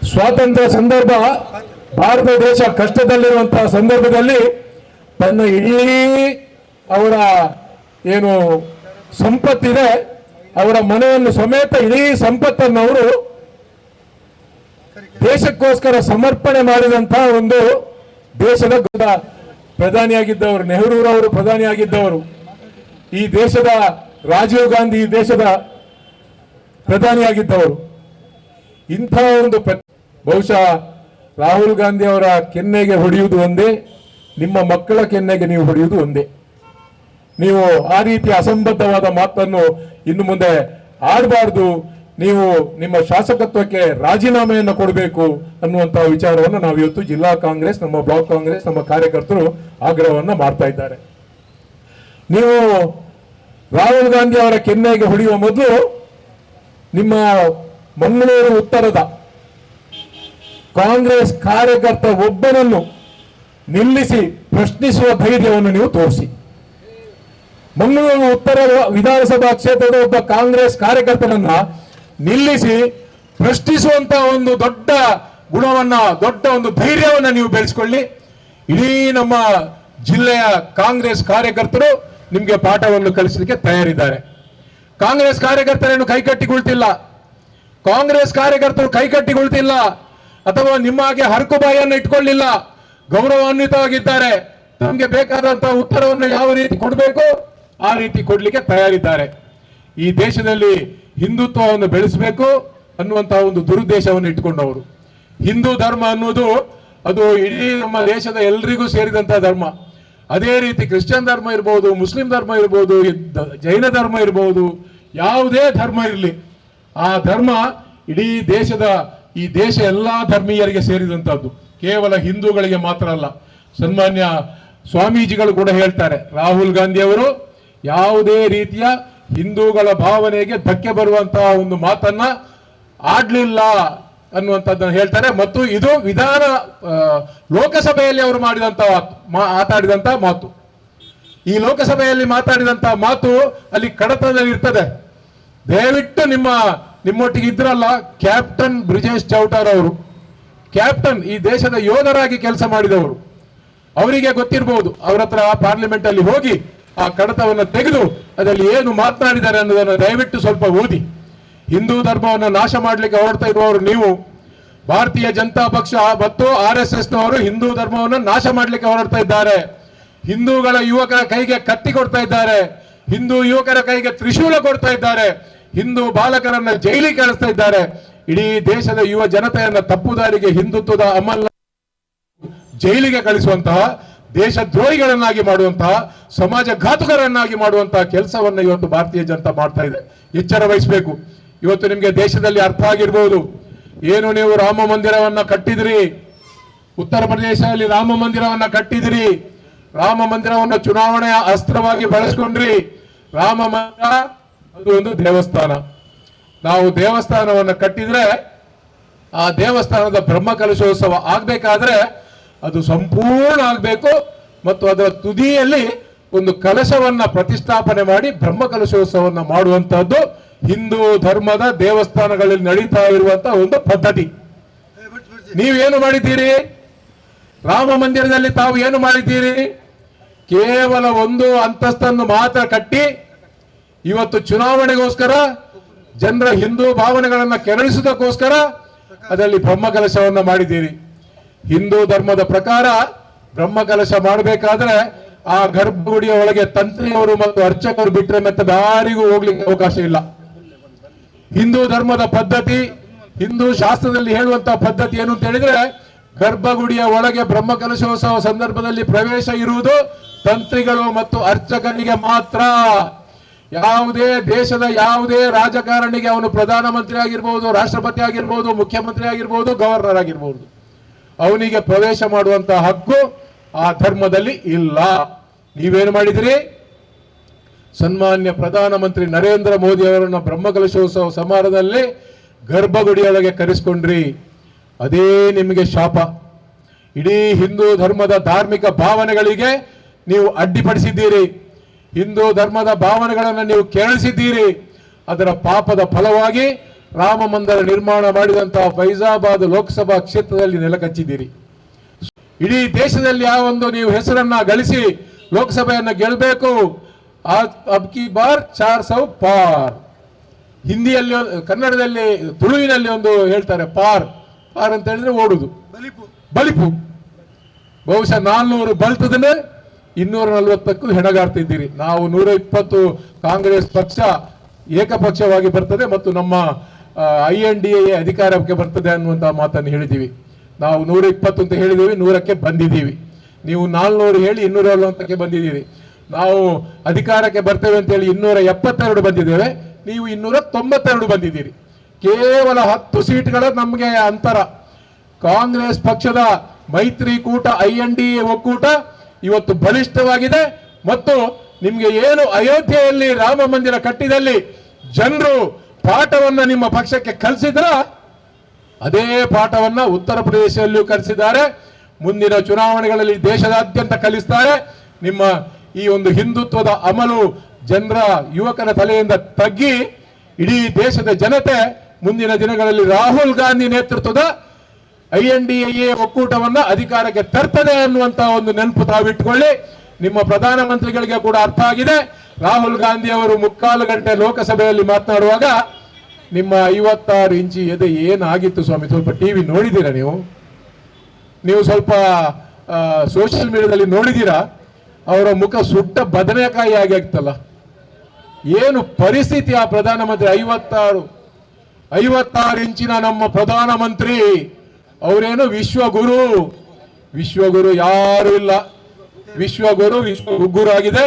ಸ್ವಾತಂತ್ರ್ಯ ಸಂದರ್ಭ ಭಾರತ ದೇಶ ಕಷ್ಟದಲ್ಲಿರುವಂತಹ ಸಂದರ್ಭದಲ್ಲಿ ತನ್ನ ಇಡೀ ಅವರ ಏನು ಸಂಪತ್ತಿದೆ, ಅವರ ಮನೆಯನ್ನು ಸಮೇತ ಇಡೀ ಸಂಪತ್ತನ್ನು ಅವರು ದೇಶಕ್ಕೋಸ್ಕರ ಸಮರ್ಪಣೆ ಮಾಡಿದಂತಹ ಒಂದು ದೇಶದ ಗದ ಪ್ರಧಾನಿಯಾಗಿದ್ದವರು, ನೆಹರೂರವರು ಪ್ರಧಾನಿಯಾಗಿದ್ದವರು. ಈ ದೇಶದ ರಾಜೀವ್ ಗಾಂಧಿ ದೇಶದ ಪ್ರಧಾನಿಯಾಗಿದ್ದವರು. ಇಂಥ ಒಂದು ಬಹುಶಃ ರಾಹುಲ್ ಗಾಂಧಿ ಅವರ ಕೆನ್ನೆಗೆ ಹೊಡೆಯುವುದು ಒಂದೇ, ನಿಮ್ಮ ಮಕ್ಕಳ ಕೆನ್ನೆಗೆ ನೀವು ಹೊಡೆಯುವುದು ಒಂದೇ. ನೀವು ಆ ರೀತಿ ಅಸಂಬದ್ಧವಾದ ಮಾತನ್ನು ಇನ್ನು ಮುಂದೆ ಆಡಬಾರದು. ನೀವು ನಿಮ್ಮ ಶಾಸಕತ್ವಕ್ಕೆ ರಾಜೀನಾಮೆಯನ್ನು ಕೊಡಬೇಕು ಅನ್ನುವಂತಹ ವಿಚಾರವನ್ನು ನಾವು ಇವತ್ತು ಜಿಲ್ಲಾ ಕಾಂಗ್ರೆಸ್, ನಮ್ಮ ಬ್ಲಾಕ್ ಕಾಂಗ್ರೆಸ್, ನಮ್ಮ ಕಾರ್ಯಕರ್ತರು ಆಗ್ರಹವನ್ನು ಮಾಡ್ತಾ ಇದ್ದಾರೆ. ನೀವು ರಾಹುಲ್ ಗಾಂಧಿ ಅವರ ಕೆನ್ನೆಗೆ ಹೊಡೆಯುವ ಮೊದಲು ನಿಮ್ಮ ಮಂಗಳೂರು ಉತ್ತರದ ಕಾಂಗ್ರೆಸ್ ಕಾರ್ಯಕರ್ತ ಒಬ್ಬನನ್ನು ನಿಲ್ಲಿಸಿ ಪ್ರಶ್ನಿಸುವ ಧೈರ್ಯವನ್ನು ನೀವು ತೋರಿಸಿ. ಮಂಗಳೂರು ಉತ್ತರ ವಿಧಾನಸಭಾ ಕ್ಷೇತ್ರದ ಒಬ್ಬ ಕಾಂಗ್ರೆಸ್ ಕಾರ್ಯಕರ್ತನನ್ನ ನಿಲ್ಲಿಸಿ ಪ್ರಶ್ನಿಸುವಂತ ಒಂದು ದೊಡ್ಡ ಗುಣವನ್ನ, ದೊಡ್ಡ ಒಂದು ಧೈರ್ಯವನ್ನ ನೀವು ಬೆಳೆಸ್ಕೊಳ್ಳಿ. ಇಡೀ ನಮ್ಮ ಜಿಲ್ಲೆಯ ಕಾಂಗ್ರೆಸ್ ಕಾರ್ಯಕರ್ತರು ನಿಮಗೆ ಪಾಠವನ್ನು ಕಲಿಸಲಿಕ್ಕೆ ತಯಾರಿದ್ದಾರೆ. ಕಾಂಗ್ರೆಸ್ ಕಾರ್ಯಕರ್ತರೇನು ಕೈಕಟ್ಟಿಕೊಳ್ತಿಲ್ಲ. ಕಾಂಗ್ರೆಸ್ ಕಾರ್ಯಕರ್ತರು ಕೈಕಟ್ಟಿಕೊಳ್ತಿಲ್ಲ. ಅಥವಾ ನಿಮ್ಮ ಹಾಗೆ ಹರಕು ಬಾಯನ್ನು ಇಟ್ಕೊಳ್ಳಿಲ್ಲ, ಗೌರವಾನ್ವಿತವಾಗಿದ್ದಾರೆ ತಮಗೆ ಬೇಕಾದಂತಹ ಉತ್ತರವನ್ನು ಯಾವ ರೀತಿ ಕೊಡಬೇಕು, ಆ ರೀತಿ ಕೊಡಲಿಕ್ಕೆ ತಯಾರಿದ್ದಾರೆ. ಈ ದೇಶದಲ್ಲಿ ಹಿಂದುತ್ವವನ್ನು ಬೆಳೆಸಬೇಕು ಅನ್ನುವಂತಹ ಒಂದು ದುರುದ್ದೇಶವನ್ನು ಇಟ್ಕೊಂಡವರು. ಹಿಂದೂ ಧರ್ಮ ಅನ್ನೋದು ಅದು ಇಡೀ ನಮ್ಮ ದೇಶದ ಎಲ್ರಿಗೂ ಸೇರಿದಂತಹ ಧರ್ಮ. ಅದೇ ರೀತಿ ಕ್ರಿಶ್ಚಿಯನ್ ಧರ್ಮ ಇರ್ಬೋದು, ಮುಸ್ಲಿಂ ಧರ್ಮ ಇರ್ಬೋದು ಜೈನ ಧರ್ಮ ಇರ್ಬೋದು, ಯಾವುದೇ ಧರ್ಮ ಇರಲಿ, ಆ ಧರ್ಮ ಇಡೀ ದೇಶದ ಈ ದೇಶ ಎಲ್ಲ ಧರ್ಮೀಯರಿಗೆ ಸೇರಿದಂಥದ್ದು ಕೇವಲ ಹಿಂದೂಗಳಿಗೆ ಮಾತ್ರ ಅಲ್ಲ. ಸನ್ಮಾನ್ಯ ಸ್ವಾಮೀಜಿಗಳು ಕೂಡ ಹೇಳ್ತಾರೆ, ರಾಹುಲ್ ಗಾಂಧಿ ಅವರು ಯಾವುದೇ ರೀತಿಯ ಹಿಂದೂಗಳ ಭಾವನೆಗೆ ಧಕ್ಕೆ ಬರುವಂತಹ ಒಂದು ಮಾತನ್ನ ಆಡ್ಲಿಲ್ಲ ಅನ್ನುವಂಥದ್ದನ್ನು ಹೇಳ್ತಾರೆ. ಮತ್ತು ಇದು ವಿಧಾನ ಲೋಕಸಭೆಯಲ್ಲಿ ಅವರು ಮಾಡಿದಂತ ಮಾತಾಡಿದಂತ ಮಾತು. ಈ ಲೋಕಸಭೆಯಲ್ಲಿ ಮಾತಾಡಿದಂತ ಮಾತು ಅಲ್ಲಿ ಕಡತದಲ್ಲಿ ಇರ್ತದೆ. ದಯವಿಟ್ಟು ನಿಮ್ಮ ನಿಮ್ಮೊಟ್ಟಿಗೆ ಇದ್ರಲ್ಲ ಕ್ಯಾಪ್ಟನ್ ಬ್ರಿಜೇಶ್ ಚೌಟಾರ್ ಅವರು. ಕ್ಯಾಪ್ಟನ್ ಈ ದೇಶದ ಯೋಧರಾಗಿ ಕೆಲಸ ಮಾಡಿದವರು. ಅವರಿಗೆ ಗೊತ್ತಿರಬಹುದು ಅವರ ಹತ್ರ ಪಾರ್ಲಿಮೆಂಟ್ ಅಲ್ಲಿ ಹೋಗಿ ಆ ಕಡತವನ್ನು ತೆಗೆದು ಅದರಲ್ಲಿ ಏನು ಮಾತನಾಡಿದ್ದಾರೆ ಅನ್ನೋದನ್ನು ದಯವಿಟ್ಟು ಸ್ವಲ್ಪ ಓದಿ. ಹಿಂದೂ ಧರ್ಮವನ್ನು ನಾಶ ಮಾಡಲಿಕ್ಕೆ ಹೊರಡ್ತಾ ಇರುವವರು ನೀವು. ಭಾರತೀಯ ಜನತಾ ಪಕ್ಷ ಮತ್ತು ಆರ್ ಎಸ್ ಎಸ್ ನವರು ಹಿಂದೂ ಧರ್ಮವನ್ನು ನಾಶ ಮಾಡಲಿಕ್ಕೆ ಹೊರಡ್ತಾ ಇದ್ದಾರೆ. ಹಿಂದೂಗಳ ಯುವಕರ ಕೈಗೆ ಕತ್ತಿ ಕೊಡ್ತಾ ಇದ್ದಾರೆ. ಹಿಂದೂ ಯುವಕರ ಕೈಗೆ ತ್ರಿಶೂಲ ಕೊಡ್ತಾ ಇದ್ದಾರೆ. ಹಿಂದೂ ಬಾಲಕರನ್ನ ಜೈಲಿಗೆ ಕಳಿಸ್ತಾ ಇದ್ದಾರೆ. ಇಡೀ ದೇಶದ ಯುವ ಜನತೆಯನ್ನ ತಪ್ಪುದಾರಿಗೆ ಹಿಂದುತ್ವದ ಅಮಲ್ ಜೈಲಿಗೆ ಕಳಿಸುವಂತಹ, ದೇಶದ್ರೋಹಿಗಳನ್ನಾಗಿ ಮಾಡುವಂತಹ ಸಮಾಜ ಘಾತುಕರನ್ನಾಗಿ ಮಾಡುವಂತಹ ಕೆಲಸವನ್ನ ಇವತ್ತು ಭಾರತೀಯ ಜನತಾ ಮಾಡ್ತಾ ಇದೆ. ಎಚ್ಚರ ವಹಿಸಬೇಕು. ಇವತ್ತು ನಿಮಗೆ ದೇಶದಲ್ಲಿ ಅರ್ಥ ಆಗಿರ್ಬೋದು. ಏನು ನೀವು ರಾಮ ಮಂದಿರವನ್ನ ಕಟ್ಟಿದ್ರಿ? ಉತ್ತರ ಪ್ರದೇಶದಲ್ಲಿ ರಾಮ ಮಂದಿರವನ್ನ ಕಟ್ಟಿದ್ರಿ? ರಾಮ ಮಂದಿರವನ್ನ ಚುನಾವಣೆಯ ಅಸ್ತ್ರವಾಗಿ ಬಳಸ್ಕೊಂಡ್ರಿ? ರಾಮ ಮಂದಿರ ಅದು ಒಂದು ದೇವಸ್ಥಾನ. ನಾವು ದೇವಸ್ಥಾನವನ್ನು ಕಟ್ಟಿದ್ರೆ, ಆ ದೇವಸ್ಥಾನದ ಬ್ರಹ್ಮ ಕಲಶೋತ್ಸವ ಆಗ್ಬೇಕಾದ್ರೆ ಅದು ಸಂಪೂರ್ಣ ಆಗಬೇಕು ಮತ್ತು ಅದರ ತುದಿಯಲ್ಲಿ ಒಂದು ಕಲಶವನ್ನು ಪ್ರತಿಷ್ಠಾಪನೆ ಮಾಡಿ ಬ್ರಹ್ಮ ಕಲಶೋತ್ಸವವನ್ನು ಮಾಡುವಂತಹದ್ದು ಹಿಂದೂ ಧರ್ಮದ ದೇವಸ್ಥಾನಗಳಲ್ಲಿ ನಡೀತಾ ಇರುವಂತಹ ಒಂದು ಪದ್ಧತಿ. ನೀವೇನು ಮಾಡಿದ್ದೀರಿ? ರಾಮ ಮಂದಿರದಲ್ಲಿ ತಾವು ಏನು ಮಾಡಿದ್ದೀರಿ? ಕೇವಲ ಒಂದು ಅಂತಸ್ತನ್ನು ಮಾತ್ರ ಕಟ್ಟಿ ಇವತ್ತು ಚುನಾವಣೆಗೋಸ್ಕರ ಜನರ ಹಿಂದೂ ಭಾವನೆಗಳನ್ನು ಕೆರಳಿಸುವುದಕ್ಕೋಸ್ಕರ ಅದರಲ್ಲಿ ಬ್ರಹ್ಮಕಲಶವನ್ನು ಮಾಡಿದ್ದೀರಿ ಹಿಂದೂ ಧರ್ಮದ ಪ್ರಕಾರ ಬ್ರಹ್ಮಕಲಶ ಮಾಡಬೇಕಾದ್ರೆ ಆ ಗರ್ಭಗುಡಿಯ ಒಳಗೆ ತಂತ್ರಿಯವರು ಮತ್ತು ಅರ್ಚಕರು ಬಿಟ್ಟರೆ ಮತ್ತೆ ಯಾರಿಗೂ ಹೋಗ್ಲಿಕ್ಕೆ ಅವಕಾಶ ಇಲ್ಲ. ಹಿಂದೂ ಧರ್ಮದ ಪದ್ಧತಿ, ಹಿಂದೂ ಶಾಸ್ತ್ರದಲ್ಲಿ ಹೇಳುವಂತಹ ಪದ್ಧತಿ ಏನು ಅಂತ ಹೇಳಿದ್ರೆ ಗರ್ಭಗುಡಿಯ ಒಳಗೆ ಬ್ರಹ್ಮಕಲಶೋತ್ಸವ ಸಂದರ್ಭದಲ್ಲಿ ಪ್ರವೇಶ ಇರುವುದು ತಂತ್ರಿಗಳು ಮತ್ತು ಅರ್ಚಕರಿಗೆ ಮಾತ್ರ. ಯಾವುದೇ ದೇಶದ ಯಾವುದೇ ರಾಜಕಾರಣಿಗೆ ಅವನು ಪ್ರಧಾನಮಂತ್ರಿ ಆಗಿರ್ಬೋದು ರಾಷ್ಟ್ರಪತಿ ಆಗಿರ್ಬೋದು ಮುಖ್ಯಮಂತ್ರಿ ಆಗಿರ್ಬೋದು ಗವರ್ನರ್ ಆಗಿರ್ಬೋದು ಅವನಿಗೆ ಪ್ರವೇಶ ಮಾಡುವಂತ ಹಕ್ಕು ಆ ಧರ್ಮದಲ್ಲಿ ಇಲ್ಲ. ನೀವೇನು ಮಾಡಿದಿರಿ? ಸನ್ಮಾನ್ಯ ಪ್ರಧಾನಮಂತ್ರಿ ನರೇಂದ್ರ ಮೋದಿ ಅವರನ್ನು ಬ್ರಹ್ಮಕಲಶೋತ್ಸವ ಸಮಾರಂಭದಲ್ಲಿ ಗರ್ಭಗುಡಿಯೊಳಗೆ ಕರೆಸ್ಕೊಂಡ್ರಿ. ಅದೇ ನಿಮಗೆ ಶಾಪ. ಇಡೀ ಹಿಂದೂ ಧರ್ಮದ ಧಾರ್ಮಿಕ ಭಾವನೆಗಳಿಗೆ ನೀವು ಅಡ್ಡಿಪಡಿಸಿದ್ದೀರಿ. ಹಿಂದೂ ಧರ್ಮದ ಭಾವನೆಗಳನ್ನು ನೀವು ಕೇಳಿಸಿದ್ದೀರಿ ಅದರ ಪಾಪದ ಫಲವಾಗಿ ರಾಮ ಮಂದಿರ ನಿರ್ಮಾಣ ಮಾಡಿದಂತಹ ಫೈಜಾಬಾದ್ ಲೋಕಸಭಾ ಕ್ಷೇತ್ರದಲ್ಲಿ ನೆಲಕಚ್ಚಿದ್ದೀರಿ. ಇಡೀ ದೇಶದಲ್ಲಿ ಆ ಒಂದು ನೀವು ಹೆಸರನ್ನ ಗಳಿಸಿ ಲೋಕಸಭೆಯನ್ನ ಗೆಲ್ಲಬೇಕು. ಅಬ್ಕಿ ಬಾರ್ ಚಾರ್ ಸೌ ಪಾರ್. ಹಿಂದಿಯಲ್ಲಿ ಕನ್ನಡದಲ್ಲಿ ತುಳುವಿನಲ್ಲಿ ಒಂದು ಹೇಳ್ತಾರೆ ಪಾರ್. ಪಾರ್ ಅಂತ ಹೇಳಿದ್ರೆ ಓಡುದು. ಬಲಿಪು. ಬಹುಶಃ ನಾಲ್ನೂರು ಬಲ್ತದನ್ನೇ ಇನ್ನೂರ ನಲವತ್ತಕ್ಕೂ ಹೆಣಗಾಡ್ತಿದ್ದೀರಿ ನಾವು ನೂರ ಇಪ್ಪತ್ತು ಕಾಂಗ್ರೆಸ್ ಪಕ್ಷ ಏಕಪಕ್ಷವಾಗಿ ಬರ್ತದೆ ಮತ್ತು ನಮ್ಮ ಐ ಎನ್ ಡಿ ಎ ಅಧಿಕಾರಕ್ಕೆ ಬರ್ತದೆ ಅನ್ನುವಂಥ ಮಾತನ್ನು ಹೇಳಿದ್ದೀವಿ ನಾವು ನೂರ ಇಪ್ಪತ್ತು ಅಂತ ಹೇಳಿದ್ದೀವಿ ನೂರಕ್ಕೆ ಬಂದಿದ್ದೀವಿ. ನೀವು ನಾಲ್ನೂರು ಹೇಳಿ ಇನ್ನೂರ ನಲವತ್ತಕ್ಕೆ ಬಂದಿದ್ದೀರಿ. ನಾವು ಅಧಿಕಾರಕ್ಕೆ ಬರ್ತೇವೆ ಅಂತ ಹೇಳಿ ಇನ್ನೂರ ಎಪ್ಪತ್ತೆರಡು ಬಂದಿದ್ದೇವೆ. ನೀವು ಇನ್ನೂರ ತೊಂಬತ್ತೆರಡು ಬಂದಿದ್ದೀರಿ. ಕೇವಲ ಹತ್ತು ಸೀಟ್ಗಳ ನಮಗೆ ಅಂತರ. ಕಾಂಗ್ರೆಸ್ ಪಕ್ಷದ ಮೈತ್ರಿಕೂಟ ಐ ಎನ್ ಡಿ ಎ ಒಕ್ಕೂಟ ಇವತ್ತು ಬಲಿಷ್ಠವಾಗಿದೆ ಮತ್ತು ನಿಮಗೆ ಏನು ಅಯೋಧ್ಯೆಯಲ್ಲಿ ರಾಮ ಮಂದಿರ ಕಟ್ಟಿದಲ್ಲಿ ಜನರು ಪಾಠವನ್ನು ನಿಮ್ಮ ಪಕ್ಷಕ್ಕೆ ಕಲಿಸಿದ್ರ? ಅದೇ ಪಾಠವನ್ನ ಉತ್ತರ ಪ್ರದೇಶದಲ್ಲಿಯೂ ಕಲಿಸಿದ್ದಾರೆ. ಮುಂದಿನ ಚುನಾವಣೆಗಳಲ್ಲಿ ದೇಶದಾದ್ಯಂತ ಕಲಿಸ್ತಾರೆ. ನಿಮ್ಮ ಈ ಒಂದು ಹಿಂದುತ್ವದ ಅಮಲು ಜನರ ಯುವಕರ ತಲೆಯಿಂದ ತಗ್ಗಿ ಇಡೀ ದೇಶದ ಜನತೆ ಮುಂದಿನ ದಿನಗಳಲ್ಲಿ ರಾಹುಲ್ ಗಾಂಧಿ ನೇತೃತ್ವದ ಐ ಎನ್ ಡಿ ಎ ಒಕ್ಕೂಟವನ್ನ ಅಧಿಕಾರಕ್ಕೆ ತರ್ತದೆ ಅನ್ನುವಂತ ಒಂದು ನೆನಪು ತಾವಿಟ್ಕೊಳ್ಳಿ. ನಿಮ್ಮ ಪ್ರಧಾನಮಂತ್ರಿಗಳಿಗೆ ಕೂಡ ಅರ್ಥ ಆಗಿದೆ. ರಾಹುಲ್ ಗಾಂಧಿ ಅವರು ಮುಕ್ಕಾಲು ಗಂಟೆ ಲೋಕಸಭೆಯಲ್ಲಿ ಮಾತನಾಡುವಾಗ, ನಿಮ್ಮ ಐವತ್ತಾರು ಇಂಚಿ ಎದೆ ಏನಾಗಿತ್ತು ಸ್ವಾಮಿ? ಸ್ವಲ್ಪ ಟಿವಿ ನೋಡಿದ್ದೀರಾ ನೀವು? ನೀವು ಸ್ವಲ್ಪ ಸೋಷಿಯಲ್ ಮೀಡಿಯಾದಲ್ಲಿ ನೋಡಿದ್ದೀರಾ? ಅವರ ಮುಖ ಸುಟ್ಟ ಬದನೆಕಾಯಿ ಆಗಿ ಆಗ್ತಲ್ಲ. ಏನು ಪರಿಸ್ಥಿತಿ ಆ ಪ್ರಧಾನಮಂತ್ರಿ? ಐವತ್ತಾರು ಐವತ್ತಾರು ಇಂಚಿನ ನಮ್ಮ ಪ್ರಧಾನಮಂತ್ರಿ ಅವರೇನು ವಿಶ್ವಗುರು? ವಿಶ್ವಗುರು ಯಾರು ಇಲ್ಲ. ವಿಶ್ವಗುರು ವಿಶ್ವ ಗುರು ಆಗಿದೆ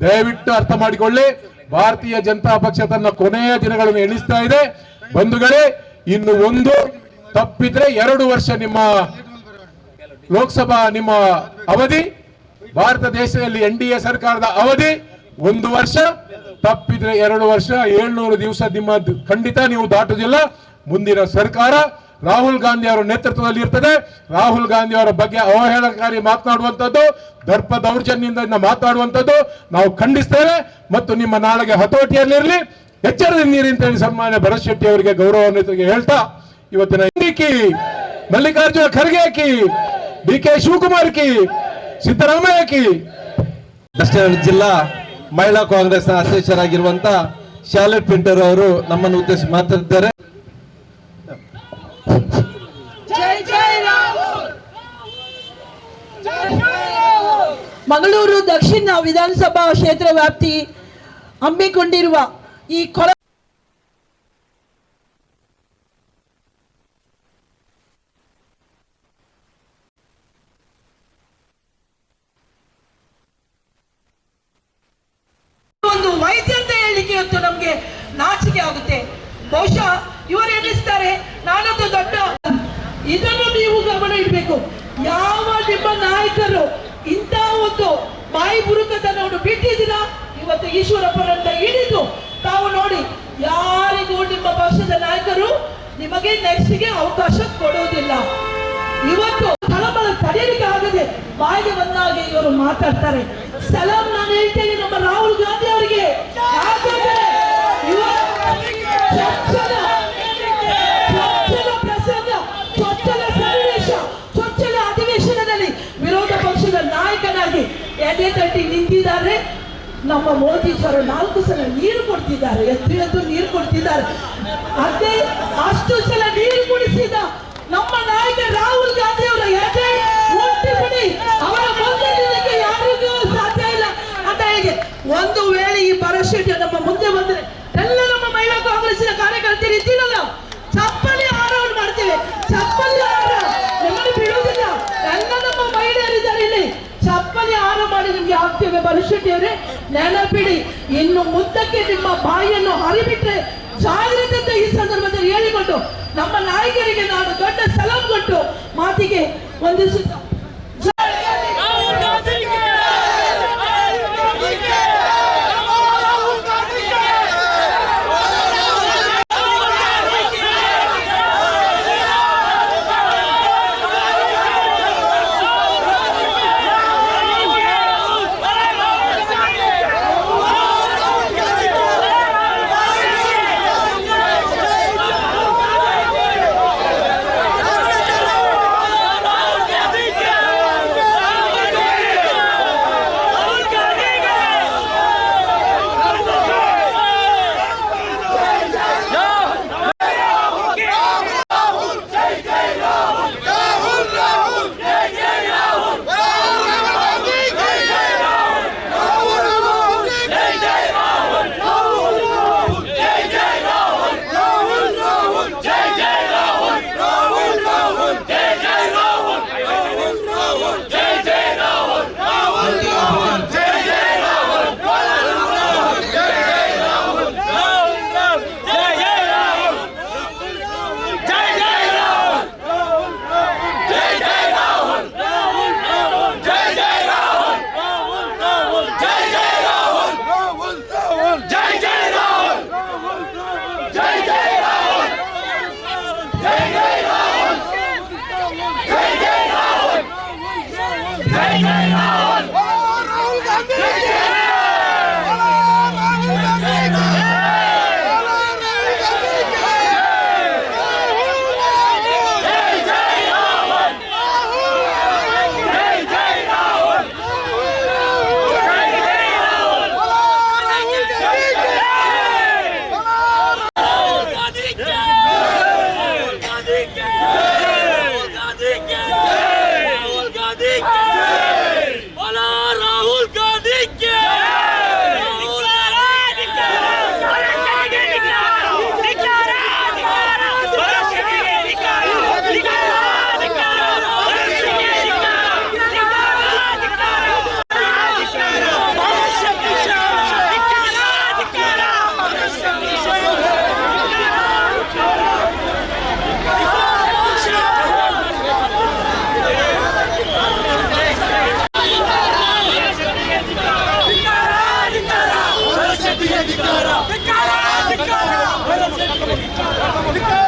ದಯವಿಟ್ಟು ಅರ್ಥ ಮಾಡಿಕೊಳ್ಳಿ. ಭಾರತೀಯ ಜನತಾ ಪಕ್ಷ ತನ್ನ ಕೊನೆಯ ದಿನಗಳನ್ನು ಎಣಿಸ್ತಾ ಇದೆ. ಬಂಧುಗಳೇ, ಇನ್ನು ಒಂದು ತಪ್ಪಿದ್ರೆ ಎರಡು ವರ್ಷ ನಿಮ್ಮ ಲೋಕಸಭಾ ನಿಮ್ಮ ಅವಧಿ, ಭಾರತ ದೇಶದಲ್ಲಿ ಎನ್ ಡಿ ಎ ಸರ್ಕಾರದ ಅವಧಿ ಒಂದು ವರ್ಷ, ತಪ್ಪಿದ್ರೆ ಎರಡು ವರ್ಷ, ಏಳ್ನೂರು ದಿವಸ ನಿಮ್ಮ ಖಂಡಿತ ನೀವು ದಾಟುವುದಿಲ್ಲ. ಮುಂದಿನ ಸರ್ಕಾರ ರಾಹುಲ್ ಗಾಂಧಿ ಅವರ ನೇತೃತ್ವದಲ್ಲಿ ಇರ್ತದೆ. ರಾಹುಲ್ ಗಾಂಧಿ ಅವರ ಬಗ್ಗೆ ಅವಹೇಳನಕಾರಿ ಮಾತನಾಡುವಂಥದ್ದು, ದರ್ಪ ದೌರ್ಜನ್ಯದಿಂದ ಮಾತನಾಡುವಂಥದ್ದು ನಾವು ಖಂಡಿಸ್ತೇವೆ. ಮತ್ತು ನಿಮ್ಮ ನಾಳೆಗೆ ಹತೋಟಿಯಲ್ಲಿರಲಿ. ಎಚ್ಚರದಿಂದಿರಿ ಅಂತ ಹೇಳಿ ಸನ್ಮಾನ್ಯ ಭರತ್ ಶೆಟ್ಟಿ ಅವರಿಗೆ ಗೌರವಾನ್ವಿತರಿಗೆ ಹೇಳ್ತಾ, ಇವತ್ತಿನ ಕಿ, ಮಲ್ಲಿಕಾರ್ಜುನ ಖರ್ಗೆ ಕಿ, ಡಿ ಕೆ ಶಿವಕುಮಾರ್ ಕಿ, ಸಿದ್ದರಾಮಯ್ಯ ಕಿ. ದಕ್ಷಿಣ ಜಿಲ್ಲಾ ಮಹಿಳಾ ಕಾಂಗ್ರೆಸ್ನ ಅಧ್ಯಕ್ಷರಾಗಿರುವಂತ ಶಾಲೆ ಪಿಂಟರ್ ಅವರು ನಮ್ಮನ್ನು ಉದ್ದೇಶಿಸಿ ಮಾತಾಡಿದ್ದಾರೆ ಮಂಗಳೂರು ದಕ್ಷಿಣ ವಿಧಾನಸಭಾ ಕ್ಷೇತ್ರ ವ್ಯಾಪ್ತಿ ಹಮ್ಮಿಕೊಂಡಿರುವ ಈ ಕೊಳ ಒಂದು ವೈದ್ಯ ಅಂತ ಹೇಳಿಕೆ ಇವತ್ತು ನಮ್ಗೆ ನಾಚಿಕೆ ಆಗುತ್ತೆ. ಬಹುಶಃ ಇವರು ಎಣಿಸ್ತಾರೆ ನಾನೊಂದು ದೊಡ್ಡ ಇದನ್ನು ನೀವು ಗಮನ ಇಡಬೇಕು. ಯಾವ ನಿಮ್ಮ ನಾಯಕರು ಒಂದು ಬಾಯಿ ಬುರುಕತನವನ್ನು ಬಿಟ್ಟಿದ್ದೀರ ಇವತ್ತು ಈಶ್ವರಪ್ಪರನ್ನ ಹಿಡಿದು ತಾವು ನೋಡಿ, ಯಾರಿಗೂ ನಿಮ್ಮ ಪಕ್ಷದ ನಾಯಕರು ನಿಮಗೆ ನೆಕ್ಸ್ಟ್ಗೆ ಅವಕಾಶ ಕೊಡುವುದಿಲ್ಲ. ಇವತ್ತು ತಳಮಳ ತಡೆಯಲಿಕ್ಕೆ ಆಗದೆ ಬಾಯಿಗೆ ಬಂದಾಗೆ ಇವರು ಮಾತಾಡ್ತಾರೆ. ಸಲಾಂ ನಾನು ಹೇಳ್ತೇನೆ. ತಟ್ಟಿ ನಿಂತಿದ್ದಾರೆ. ನಮ್ಮ ಮೋದಿಜರು ನಾಲ್ಕು ಸಲ ನೀರು ಕೊಡ್ತಿದ್ದಾರೆ. ಎತ್ತು ಎತ್ತು ನೀರು ಕೊಡ್ತಿದ್ದಾರೆ. ಅದೇ ಅಷ್ಟು ಸಲ ನೀರು ಕುಡಿಸಿದ ನಮ್ಮ ನಾಯಕ ರಾಹುಲ್ ಗಾಂಧಿ ಅವರ ಎದೆ ಒಟ್ಟಿ ಬಿಡಿ ಅವರ ಮುಂದೆ ನಿಲ್ಲಕ್ಕೆ ಯಾರಿಗೂ ಸಾಧ್ಯ ಇಲ್ಲ ಅಂತ ಹೇಳಿ ಒಂದು ವೇಳೆ ಈ ಭರವಸೆ ನಮ್ಮ ಮುಂದೆ ಬಂದ್ರೆ ಎಲ್ಲ ನಮ್ಮ ಮಹಿಳಾ ಕಾಂಗ್ರೆಸ್ಸಿನ ಕಾರ್ಯಕರ್ತರು ಇದ್ದೀರಲ್ಲ ಚಪ್ಪಲಿ ಹಾರವನ್ನು ಮಾಡ್ತೇವೆ ಚಪ್ಪಲಿ ಹಾರ ನಿಮ್ಮನ್ನು ಬಿಡುವುದಿಲ್ಲ ಎಲ್ಲ ನಮ್ಮ ಮಹಿಳೆಯರಿದ್ದಾರೆ ಇಲ್ಲಿ ಹಾರ ಮಾಡಿ ನಿಮ್ಗೆ ಹಾಕ್ತೇವೆ ಬಲಶೆಟ್ಟಿಯವರೇ ನೆನಪಿಡಿ, ಇನ್ನು ಮುದ್ದಕ್ಕೆ ನಿಮ್ಮ ಬಾಯಿಯನ್ನು ಹರಿಬಿಟ್ರೆ ಜಾಗ್ರತೆ ಈ ಸಂದರ್ಭದಲ್ಲಿ ಹೇಳಿಕೊಂಡು ನಮ್ಮ ನಾಯಕರಿಗೆ ನಾನು ದೊಡ್ಡ ಸಲಾಂ ಕೊಟ್ಟು ಮಾತಿಗೆ ವಂದಿಸುತ್ತ হবে